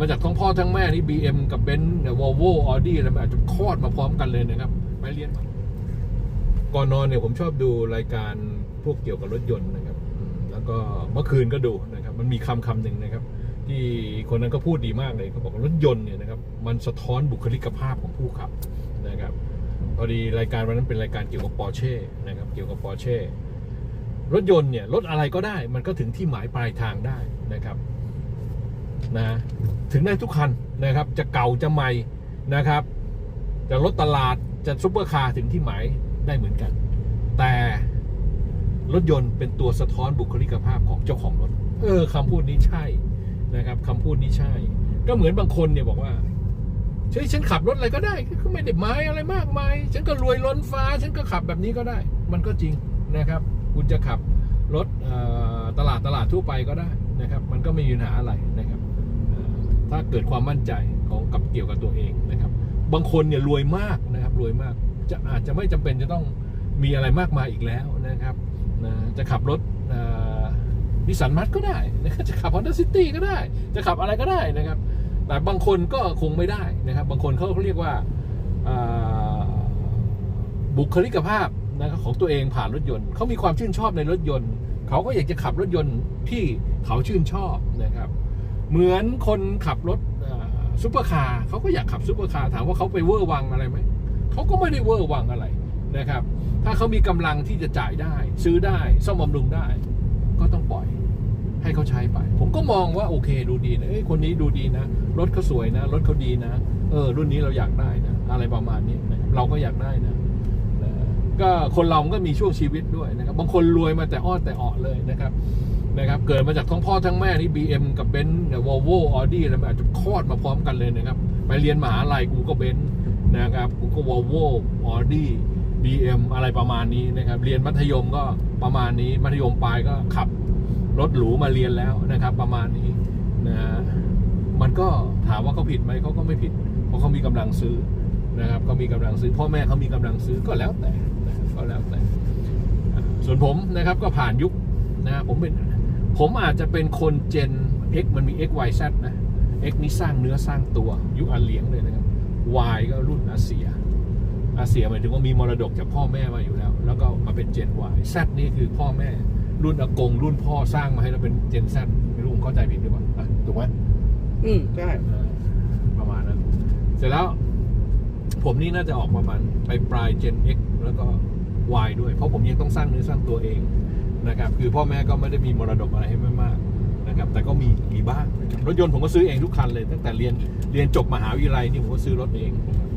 มาจากทั้งพ่อทั้งแม่นี่ BM กับ b e n z เนี่ยวอลโวออดี้อะไรมันอาจจะคลอดมาพร้อมกันเลยนะครับ ไปเรียนมาก่อนนอนเนี่ยผมชอบดูรายการพวกเกี่ยวกับรถยนต์นะครับ แล้วก็เมื่อคืนก็ดูนะครับ มันมีคำคำหนึ่งนะครับ ที่คนนั้นก็พูดดีมากเลยเขาบอกรถยนต์เนี่ยนะครับ มันสะท้อนบุคลิกภาพของผู้ขับนะครับ พอดีรายการวันนั้นเป็นรายการเกี่ยวกับปอร์เช่นะครับ เกี่ยวกับปอร์เช่รถยนต์เนี่ยรถอะไรก็ได้ มันก็ถึงที่หมายปลายทางได้นะครับ นะถึงได้ทุกคันนะครับ จะเก่าจะใหม่นะครับ จะรถตลาดจะซุปเปอร์คาร์ถึงที่หมายได้เหมือนกัน แต่รถยนต์เป็นตัวสะท้อนบุคลิกภาพของเจ้าของรถ เออคำพูดนี้ใช่นะครับคำพูดนี้ใช่ ก็เหมือนบางคนเนี่ยบอกว่าเฮ้ยฉันขับรถอะไรก็ได้ก็ไม่ได้ไม้อะไรมากมายฉันก็รวยล้นฟ้า ฉันก็ขับแบบนี้ก็ได้ มันก็จริงนะครับ คุณจะขับรถตลาดตลาดทั่วไปก็ได้นะครับ มันก็ไม่มีปัญหาอะไรนะครับ ถ้าเกิดความมั่นใจของกับเกี่ยวกับตัวเองนะครับ บางคนเนี่ยรวยมากนะครับรวยมากจะอาจจะไม่จำเป็นจะต้องมีอะไรมากมายอีกแล้วนะครับนะจะขับรถนิสันมัดก็ได้นะครับจะขับ Honda City ก็ได้ จะขับอะไรก็ได้นะครับแต่บางคนก็คงไม่ได้นะครับ บางคนเขาเรียกว่าบุคลิกภาพนะครับของตัวเองผ่านรถยนต์เขามีความชื่นชอบในรถยนต์ เขาก็อยากจะขับรถยนต์ที่เขาชื่นชอบนะครับ เหมือนคนขับรถซุปเปอร์คาร์เขาก็อยากขับซุปเปอร์คาร์ถามว่าเขาไปเวอร์วังอะไรไหมเขาก็ไม่ได้เวอร์วังอะไรนะครับ ถ้าเขามีกำลังที่จะจ่ายได้ ซื้อได้ซ่อมบำรุงได้ ก็ต้องปล่อยให้เขาใช้ไป ผมก็มองว่าโอเคดูดีนะเอ้ยคนนี้ดูดีนะ รถเขาสวยนะ รถเขาดีนะเออรุ่นนี้เราอยากได้นะ อะไรประมาณนี้นะครับเราก็อยากได้นะก็คนเราก็มีช่วงชีวิตด้วยนะครับ บางคนรวยมาแต่อ้อแต่ออเลยนะครับ นะครับเกิดมาจากท้องพ่อทั้งแม่นี่ BM กับ b e n z เนี่ยวอลโวออดี้อะไรมันอาจจะคลอดมาพร้อมกันเลยนะครับ ไปเรียนมหาลัยกูก็เบนซ์นะครับกูก็วอลโวออดี้ BM อะไรประมาณนี้นะครับ เรียนมัธยมก็ประมาณนี้ มัธยมปลายก็ขับรถหรูมาเรียนแล้วนะครับ ประมาณนี้นะฮะมันก็ถามว่าเขาผิดไหมเขาก็ไม่ผิด เพราะเขามีกำลังซื้อนะครับเขามีกำลังซื้อ พ่อแม่เขามีกำลังซื้อก็แล้วแต่ก็แล้วแต่ ส่วนผมนะครับก็ผ่านยุคนะผมเป็น ผมอาจจะเป็นคนเจน X มันมี X Y Z นะ X นี่สร้างเนื้อสร้างตัวยุคอาเหลียงเลยนะครับ Y ก็รุ่นอาเซีย อาเซียหมายถึงว่ามีมรดกจากพ่อแม่มาอยู่แล้ว แล้วก็มาเป็นเจน Y Z นี่คือพ่อแม่ รุ่นอากง รุ่นพ่อสร้างมาให้เราเป็นเจน Z ไม่รู้ผมเข้าใจผิดหรือเปล่าอะถูกไหมอืมใช่เออประมาณนั้นเสร็จแล้ว ผมนี่น่าจะออกประมาณไปปลายเจน X แล้วก็ Y ด้วย เพราะผมยังต้องสร้างเนื้อสร้างตัวเอง นะครับคือพ่อแม่ก็ไม่ได้มีมรดกอะไรให้ไม่มากนะครับแต่ก็มีมีบ้างนะครับรถยนต์ผมก็ซื้อเองทุกคันเลย ตั้งแต่เรียนเรียนจบมหาวิทยาลัยนี่ผมก็ซื้อรถเองนะครับ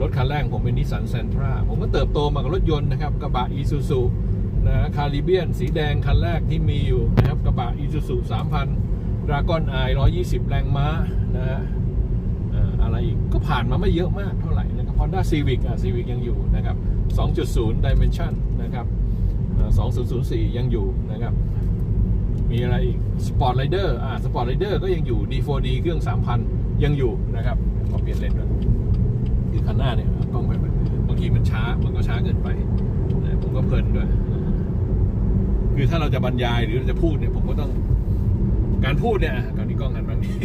รถคันแรกผมเป็นนิสสันเซนทราผมก็เติบโตมากับรถยนต์นะครับกระบะอีซูซูนะคาริเบียน สีแดงคันแรกที่มีอยู่นะครับกระบะอีซูซู3,000ดราก้อนไอ120แรงม้านะฮะเอ่ออะไรอีกก็ผ่านมาไม่เยอะมากเท่าไหร่นะครับ Honda Civic อะ Civic ยังอยู่นะครับ 2.0 Dimension นะครับเอ่อ 2004 ยังอยู่นะครับ มีอะไรอีก Sport Rider อ่า Sport Rider ก็ยังอยู่ D4D เครื่อง 3,000 ยังอยู่นะครับขอเปลี่ยนเลนส์ก่อนคือคันหน้าเนี่ยกล้องไปบางทีมันช้ามันก็ช้าเกินไปนะผมก็เพลินด้วย คือถ้าเราจะบรรยายหรือเราจะพูดเนี่ยผมก็ต้องการพูดเนี่ยอะการนี้กล้องหันมานี้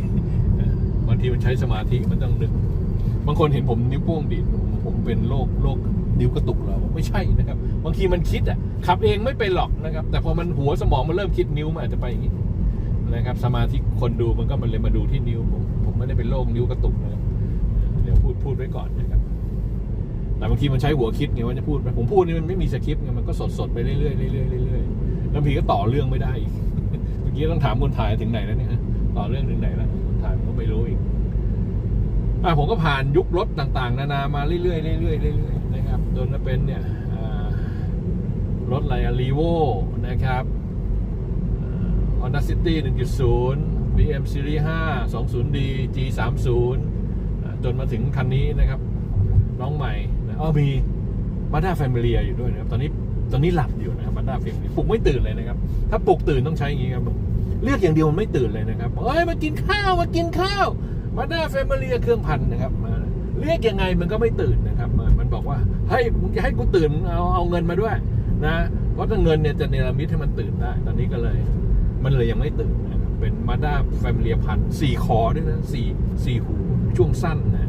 บางทีมันใช้สมาธิมันต้องนึกบางคนเห็นผมนิ้วโป้งดีดผมผมเป็นโรคโรคนิ้วกระตุกแล้วไม่ใช่นะครับ บางทีมันคิดอะขับเองไม่เป็นหรอกนะครับ แต่พอมันหัวสมองมันเริ่มคิดนิ้วมันอาจจะไปอย่างนี้นะครับ สมาธิคนดูมันก็มันเลยมาดูที่นิ้วผมผมไม่ได้เป็นโรคนิ้วกระตุกนะครับเดี๋ยวพูดพูดไว้ก่อนนะครับแต่บางทีมันใช้หัวคิดไงว่าจะพูดไปผมพูดนี่มันไม่มีสคริปต์ไงมันก็สดสดๆไปเรื่อยๆเรื่อยๆเรื่อยๆแล้วบางทีก็ต่อเรื่องไม่ได้อีกเมื่อกี้ต้องถามคนถ่ายถึงไหนแล้วเนี่ยต่อเรื่องถึงไหนแล้วคนถ่ายก็ไม่รู้อีกอะผมก็ผ่านยุครถต่างๆ นานามาเรื่อยๆเรื่อยๆเรื่อยๆนะครับจนมาเป็นเนี่ย รถอะไรอะรีโวนะครับอ่า Honda City 1.0 BM Series 5 20D G30 อ่าจนมาถึงคันนี้นะครับ น้องใหม่นะอ้อมี Mazda Familia อยู่ด้วยนะครับ ตอนนี้ตอนนี้หลับอยู่นะครับ Mazda Familia ปลุกไม่ตื่นเลยนะครับ ถ้าปลุกตื่นต้องใช้อย่างนี้ครับเรียกอย่างเดียวมันไม่ตื่นเลยนะครับเอ้ยมากินข้าวมากินข้าวมาด้าแฟมิลี่เครื่องพันนะครับมาเรียกยังไงมันก็ไม่ตื่นนะครับ มันบอกว่าเฮ้ยมึงจะให้กูตื่นเอาเอาเงินมาด้วย นะเพราะถ้าเงินเนี่ยจะเนรมิตให้มันตื่นได้ ตอนนี้ก็เลย มันเลยยังไม่ตื่นนะครับเป็นมาด้าแฟมิเลียพันสี่คอด้วยนะสี่สี่หูช่วงสั้นนะ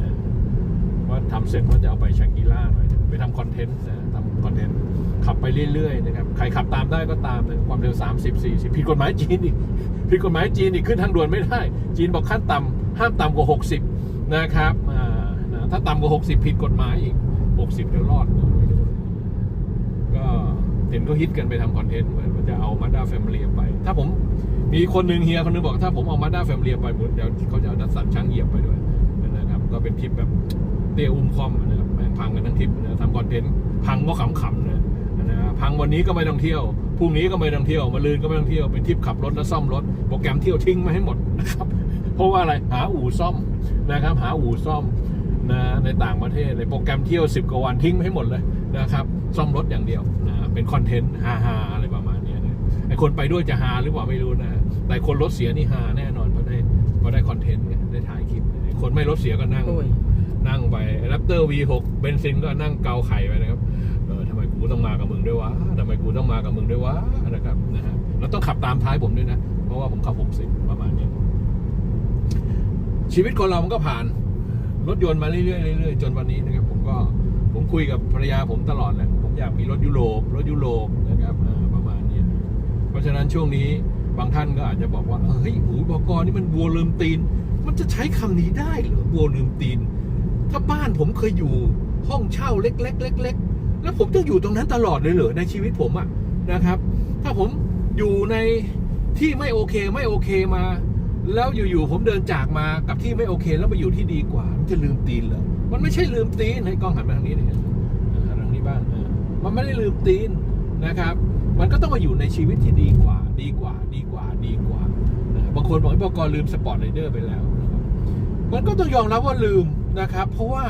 ว่าทำเสร็จว่าจะเอาไปชังกีล่าหน่อยไปทำคอนเทนต์นะทำคอนเทนต์ขับไปเรื่อยๆนะครับใครขับตามได้ก็ตามนะความเร็ว 30 40 ผิดกฎหมายจีนอีกผิดกฎหมายจีนอีกขึ้นทางด่วนไม่ได้ จีนบอกขั้นต่ำห้ามต่ำกว่า 60 นะครับถ้าต่ำกว่า 60 ผิดกฎหมายอีก 60เดี๋ยวรอด เห็นก็ฮิตกันไปทำคอนเทนต์เหมือนจะเอามาด้าแฟมิเลียไป ถ้าผมมีคนหนึ่งเฮียคนหนึงบอกถ้าผมเอามาด้าแฟมิเลียไปหมดเดี๋ยวเขาจะเอาดัสสันช้างเหยียบไปด้วยนะครับก็เป็นทริปแบบเตี้ยอุ้มคอมนะครับแม่งพังกันทั้งทริปนะทำคอนเทนต์พังก็ขำๆนะนะพังวันนี้ก็ไม่ต้องเที่ยวพรุ่งนี้ก็ไม่ต้องเที่ยวมาลืนก็ไม่ต้องเที่ยวเป็นทริปขับรถและซ่อมรถโปรแกรมเที่ยวทิ้งมาให้หมดนะครับเพราะว่าอะไรหาอู่ซ่อมนะครับ หาอู่ซ่อมนะในต่างประเทศเลยโปรแกรมเที่ยว 10กว่าวันทิ้งไปให้หมดเลยนะครับ ซ่อมรถอย่างเดียวนะ เป็นคอนเทนต์ฮาๆอะไรประมาณเนี้ยนะไอคนไปด้วยจะฮาหรือเปล่าไม่รู้นะแต่คนรถเสียนี่ฮาแน่นอนเพราะได้เพราะได้คอนเทนต์ไงได้ถ่ายคลิปไอ้คนไม่รถเสียก็นั่งโอ้ยนั่งไปแรปเตอร์ V6 เบนซินก็นั่งเกาไข่ไปนะครับเออทำไมกูต้องมากับมึงด้วยวะทำไมกูต้องมากับมึงด้วยวะนะครับนะฮะแล้วต้องขับตามท้ายผมด้วยนะเพราะว่าผมขับ60ประมาณเนี้ยชีวิตคนเรามันก็ผ่านรถยนต์มาเรื่อยๆเรื่อยๆจนวันนี้นะครับผมก็ผมคุยกับภรรยาผมตลอดแหละผม อยากมีรถยุโรปรถยุโรปนะครับประมาณนี้เพราะฉะนั้นช่วงนี้บางท่านก็อาจจะบอกว่าเฮ้ยหูบอกรนี่มันวัวลืมตีน มันจะใช้คำนี้ได้หรือวัวลืมตีน ถ้าบ้านผมเคยอยู่ห้องเช่าเล็กๆเล็กๆแล้วผมต้องอยู่ตรงนั้นตลอดเลยเหรอในชีวิตผมอะนะครับ ถ้าผมอยู่ในที่ไม่โอเคไม่โอเคมา แล้วอยู่ๆผมเดินจากมากับที่ไม่โอเค แล้วมาอยู่ที่ดีกว่า มันจะลืมตีนเหรอมันไม่ใช่ลืมตีนให้กล้องหันมาทางนี้หน่อยออทางนี้บ้าง มันไม่ได้ลืมตีนนะครับ มันก็ต้องมาอยู่ในชีวิตที่ดีกว่า ดีกว่า ดีกว่า ดีกว่านะบางคนบอกให้บกลืมสปอร์ตไรเดอร์ไปแล้ว มันก็ต้องยอมรับว่าลืมนะครับ เพราะว่า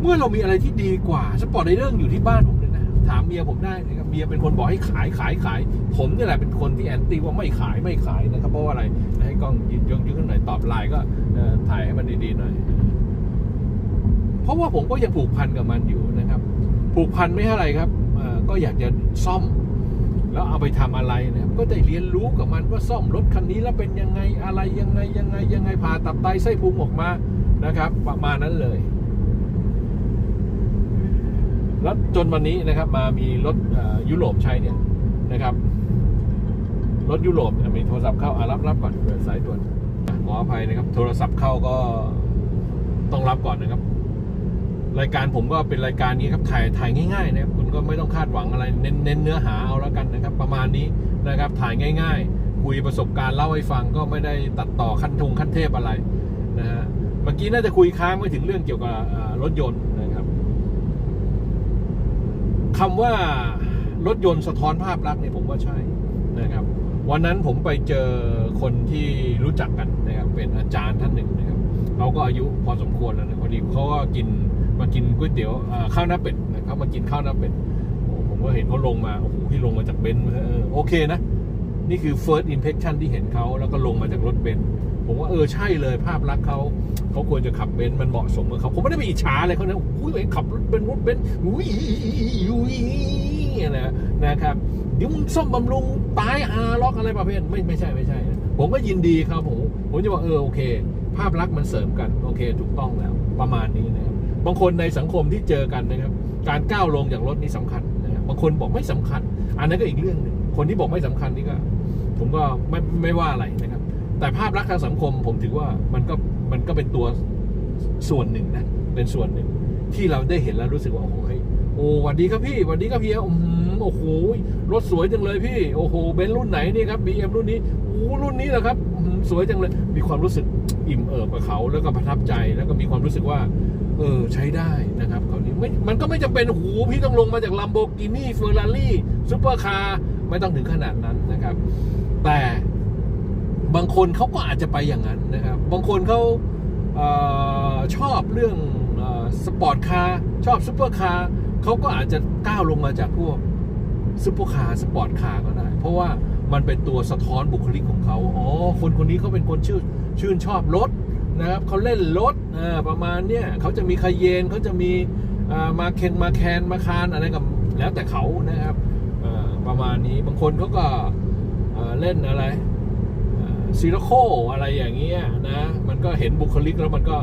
เมื่อเรามีอะไรที่ดีกว่าสปอร์ตไรเดอร์อยู่ที่บ้านผมเลยนะ ถามเมียผมได้นะครับเมียเป็นคนบอกให้ขายขายขาย ผมนี่แหละเป็นคนที่แอนตี้ว่าไม่ขายไม่ขายนะครับ เพราะว่าอะไรให้กล้องยืนยงยืนขึ้นหน่อยตอบไลน์ก็ถ่ายให้มันดีๆหน่อย เพราะว่าผมก็ยังผูกพันกับมันอยู่น ผูกพันไม่ให้อะไรครับก็อยากจะซ่อม แล้วเอาไปทำอะไรนะครับก็ได้เรียนรู้กับมันว่าซ่อมรถคันนี้แล้วเป็นยังไงอะไรยังไงยังไงยังไงผ่าตับไตไส้พุงออกมานะครับ ประมาณนั้นเลย แล้วจนวันนี้นะครับมามีรถยุโรปใช้เนี่ยนะครับรถยุโรปมีโทรศัพท์เข้าอะรับรับก่อนเปิดสายด่วนขออภัยนะครับ โทรศัพท์เข้าก็ต้องรับก่อนนะครับ รายการผมก็เป็นรายการนี้ครับถ่ายถ่ายง่ายๆนะครับคุณก็ไม่ต้องคาดหวังอะไรเน้นเน้นเนื้อหาเอาแล้วกันนะครับ ประมาณนี้นะครับถ่ายง่าย ๆ คุยประสบการณ์เล่าให้ฟังก็ไม่ได้ตัดต่อขั้นทงขั้นเทพอะไรนะฮะเมื่อกี้น่าจะคุยค้างไม่ถึงเรื่องเกี่ยวกับรถยนต์นะครับคำว่ารถยนต์สะท้อนภาพลักษณ์เนี่ยผมว่าใช่นะครับ วันนั้นผมไปเจอคนที่รู้จักกันนะครับเป็นอาจารย์ท่านหนึ่งนะครับเขาก็อายุพอสมควรแล้วนะพอดีเขาก็กิน มากินก๋วยเตี๋ยวข้าวหน้าเป็ดนะครับมากินข้าวหน้าเป็ดโอ้ผมก็เห็นเขาลงมาโอ้โหที่ลงมาจากเบนซ์โอเคนะ นี่คือ first impression ที่เห็นเขาแล้วก็ลงมาจากรถเบนซ์ผมว่าเออใช่เลยภาพลักษณ์เขาเขาควรจะขับเบนซ์มันเหมาะสมกับเขาผมไม่ได้ไปอิจฉาอะไรเขานะโอ้ยขับรถเบนซ์รถเบนซ์อุ้ยอุ้ยนะนะครับเดี๋ยวมึงซ่อมบำรุงตายอาล็อกอะไรประเภทไม่ไม่ใช่ไม่ใช่ ผมก็ยินดีครับผมผมจะบอกเออโอเค ภาพลักษณ์มันเสริมกันโอเค ถูกต้องแล้วประมาณนี้นะครับ บางคนในสังคมที่เจอกันนะครับ การก้าวลงจากรถนี่สำคัญนะครับบางคนบอกไม่สำคัญ อันนั้นก็อีกเรื่องหนึ่งคนที่บอกไม่สำคัญนี่ก็ ผมก็ไม่ไม่ว่าอะไรนะครับ แต่ภาพลักษณ์ทางสังคมผมถือว่ามันก็มันก็เป็นตัวส่วนหนึ่งนะเป็นส่วนหนึ่ง ที่เราได้เห็นแล้วรู้สึกว่าโอ้โหโอ้หวัสดีครับพี่หวัสดีครับพี่โอ้โหรถสวยจังเลยพี่โอ้โหเบนซ์รุ่นไหนนี่ครับบีเอ็มรุ่นนี้โอ้รุ่นนี้เหรอครับสวยจังเลย มีความรู้สึกอิ่มเอิบกับเขาแล้วก็ประทับใจแล้วก็มีความรู้สึกว่า เออใช้ได้นะครับคราวนี้ไม่มันก็ไม่จำเป็นโอ้โหพี่ต้องลงมาจากลัมโบกินี่เฟอร์รารี่ซูเปอร์คาร์ไม่ต้องถึงขนาดนั้นนะครับ แต่บางคนเขาก็อาจจะไปอย่างนั้นนะครับ บางคนเขาเออชอบเรื่องสปอร์ตคาร์ชอบซูเปอร์คาร์เขาก็อาจจะก้าวลงมาจากพวกซูเปอร์คาร์สปอร์ตคาร์ก็ได้ เพราะว่ามันเป็นตัวสะท้อนบุคลิกของเขาอ๋อคนคนนี้เขาเป็นคนชื่นชื่นชอบรถ นะครับเขาเล่นรถประมาณเนี้ยเขาจะมีคาเยนเขาจะมีมาเคนมาแคนมาคานอะไรกับแล้วแต่เขานะครับประมาณนี้บางคนเขาก็เล่นอะไรซีโรโคอะไรอย่างเงี้ยนะมันก็เห็นบุคลิกแล้วมันก็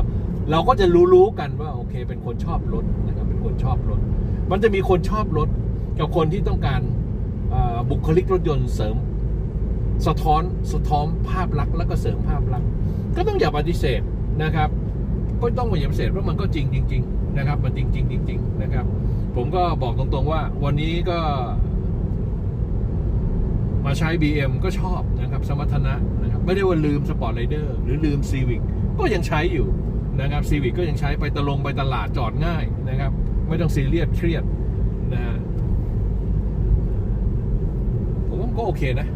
เราก็จะรู้ๆกันว่าโอเค เป็นคนชอบรถนะครับเป็นคนชอบรถ มันจะมีคนชอบรถ กับคนที่ต้องการบุคลิกรถยนต์เสริม สะท้อนสะท้อนภาพลักษณ์แล้วก็เสริมภาพลักษณ์ ก็ต้องอย่าปฏิเสธนะครับ ก็ต้องอย่าปฏิเสธว่ามันก็จริงจริงๆนะครับ มันจริงจริงจริงๆนะครับ ผมก็บอกตรงๆว่าวันนี้ก็ มาใช้ BM ก็ชอบนะครับ สมรรถนะนะครับ ไม่ได้ว่าลืมสปอร์ตไรเดอร์หรือลืม Civic ก็ยังใช้อยู่นะครับ Civic ก็ยังใช้ไปตะลงไปตลาดจอดง่ายนะครับ ไม่ต้องซีเรียสเครียดนะฮะผมว่าก็โอเคนะ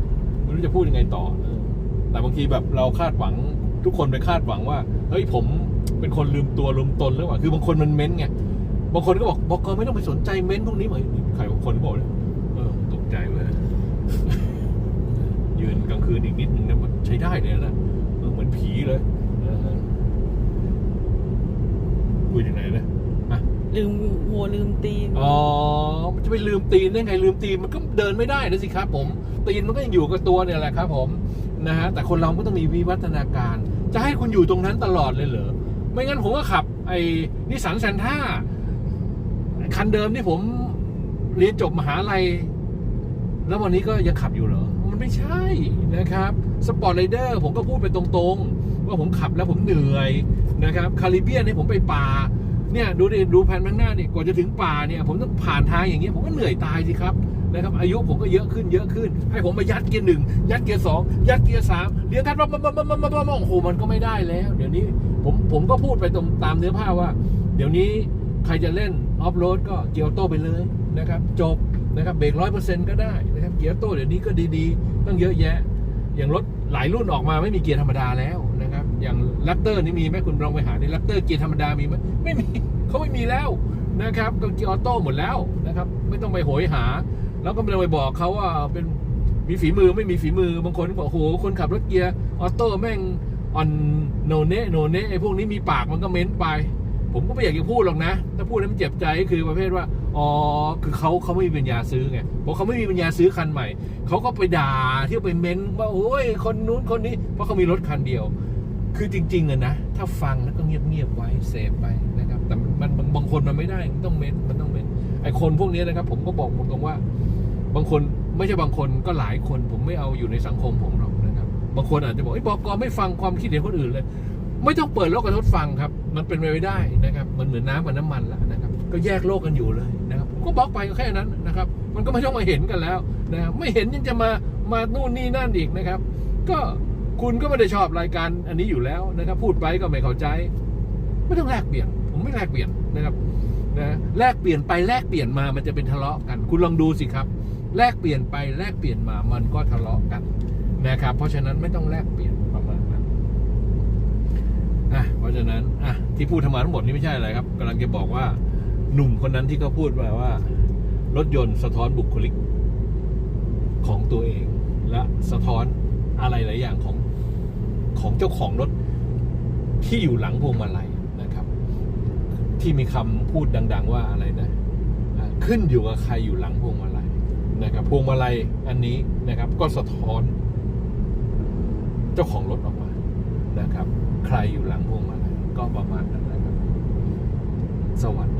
ไม่รู้จะพูดยังไงต่อ แต่บางทีแบบเราคาดหวัง ทุกคนไปคาดหวังว่า เฮ้ยผมเป็นคนลืมตัวลืมตนหรือเปล่า คือบางคนมันเม้นไง บางคนก็บอกบอกก็ไม่ต้องไปสนใจเม้นพวกนี้เหมือนใครบางคนก็บอกเลยเออตกใจเว้ยยืนกลางคืนอีกนิดนึงนะมันใช้ได้เลยนะเออเหมือนผีเลยเออคุยถึงไหนนะอะลืมวัวลืมตีน อ๋อ มันจะไปลืมตีนได้ไงลืมตีนมันก็เดินไม่ได้นะสิครับผม ตีนมันก็ยังอยู่กับตัวเนี่ยแหละครับผมนะฮะแต่คนเราก็ต้องมีวิวัฒนาการ จะให้คุณอยู่ตรงนั้นตลอดเลยเหรอ ไม่งั้นผมก็ขับ ไอ้นิสสันแซนท่าคันเดิมที่ผมเรียนจบมหาลัย แล้ววันนี้ก็ยังขับอยู่เหรอ มันไม่ใช่นะครับสปอร์ตไรเดอร์ผมก็พูดไปตรงๆ ว่าผมขับแล้วผมเหนื่อยนะครับคาริเบียนนี่ผมไปป่าเนี่ยดูดิดูแผนข้างหน้าเนี่ยกว่าจะถึงป่าเนี่ย ผมต้องผ่านทางอย่างเงี้ยผมก็เหนื่อยตายสิครับ นะครับอายุผมก็เยอะขึ้นเยอะขึ้น ให้ผมมายัดเกียร์หนึ่งยัดเกียร์สองยัดเกียร์สามเรียงกันมามามามามามามาโอ้โหมันก็ไม่ได้แล้ว เดี๋ยวนี้ผมผมก็พูดไปตรงตามเนื้อผ้าว่า เดี๋ยวนี้ใครจะเล่นออฟโรดก็เกียร์ออโต้ไปเลยนะครับจบนะครับเบรกร้อยเปอร์เซ็นต์ก็ได้นะครับเกียร์ออโต้เดี๋ยวนี้ก็ดีๆตั้งเยอะแยะ อย่างรถหลายรุ่นออกมาไม่มีเกียร์ธรรมดาแล้วนะครับ อย่างแรปเตอร์นี่มีไหมคุณลองไปหาในแรปเตอร์เกียร์ธรรมดามีไหมไม่มีเขาไม่มีแล้วนะครับก็เกียร์ออโต้หมดแล้วนะครับ ไม่ต้องไปโหยหา แล้วก็ไม่ต้ไปบอกเขาว่าเป็นมีฝีมือไม่มีฝีมือบางคนบอกโหคนขับรถเกียร์ออโต้แม่งอ่อนโนเนะโนเนะไอ้พวกนี้มีปากมันก็เม้นไป ผมก็ไม่อยากจะพูดหรอกนะ ถ้าพูดแล้วมันเจ็บใจคือประเภทว่าอ๋อคือเขาเขาไม่มีปัญญาซื้อไงเพราะเขาไม่มีปัญญาซื้อคันใหม่เขาก็ไปด่าเที่ยวไปเม้นว่าโอ้ยคนนู้นคนนี้เพราะเขามีรถคันเดียว คือจริงๆอะนะถ้าฟังแล้วก็เงียบๆไว้เซฟไปนะครับแต่มันบางคนมันไม่ได้มันต้องเม้นมันต้องเม้นไอคนพวกนี้นะครับ ผมก็บอกตรงๆว่า บางคนไม่ใช่บางคนก็หลายคนผมไม่เอาอยู่ในสังคมผมหรอกนะครับ บางคนอาจจะบอกไอ้บอกกอไม่ฟังความคิดเห็นคนอื่นเลย ไม่ต้องเปิดโลกกระทบฟังครับ มันเป็นไปไม่ได้นะครับ มันเหมือนน้ำกับน้ำมันละนะครับ ก็แยกโลกกันอยู่เลยนะครับ ก็บล็อกไปก็แค่นั้นนะครับ มันก็ไม่ต้องมาเห็นกันแล้วนะไม่เห็นยังจะมามานู่นนี่นั่นอีกนะครับ ก็คุณก็ไม่ได้ชอบรายการอันนี้อยู่แล้วนะครับ พูดไปก็ไม่เข้าใจ ไม่ต้องแลกเปลี่ยน ผมไม่แลกเปลี่ยนนะครับนะแลกเปลี่ยนไปแลกเปลี่ยนมามันจะเป็นทะเลาะกัน คุณลองดูสิครับ แลกเปลี่ยนไปแลกเปลี่ยนมามันก็ทะเลาะกันนะครับ เพราะฉะนั้นไม่ต้องแลกเปลี่ยนประมาณนั้นอะเพราะฉะนั้นอะที่พูดทั้งหมดทั้งหมดนี้ไม่ใช่อะไรครับกำลังจะบอกว่าหนุ่มคนนั้นที่เขาพูดมาว่า รถยนต์สะท้อนบุคลิกของตัวเอง และสะท้อนอะไรหลายอย่างของของเจ้าของรถที่อยู่หลังพวงมาลัยนะครับ ที่มีคำพูดดัง ๆ ว่าอะไรนะขึ้นอยู่กับใครอยู่หลังพวงมาลัย นะครับพวงมาลัยอันนี้นะครับ ก็สะท้อนเจ้าของรถออกมานะครับ ใครอยู่หลังพวงมาลัยก็ประมาณนั้นนะครับ สวัสดี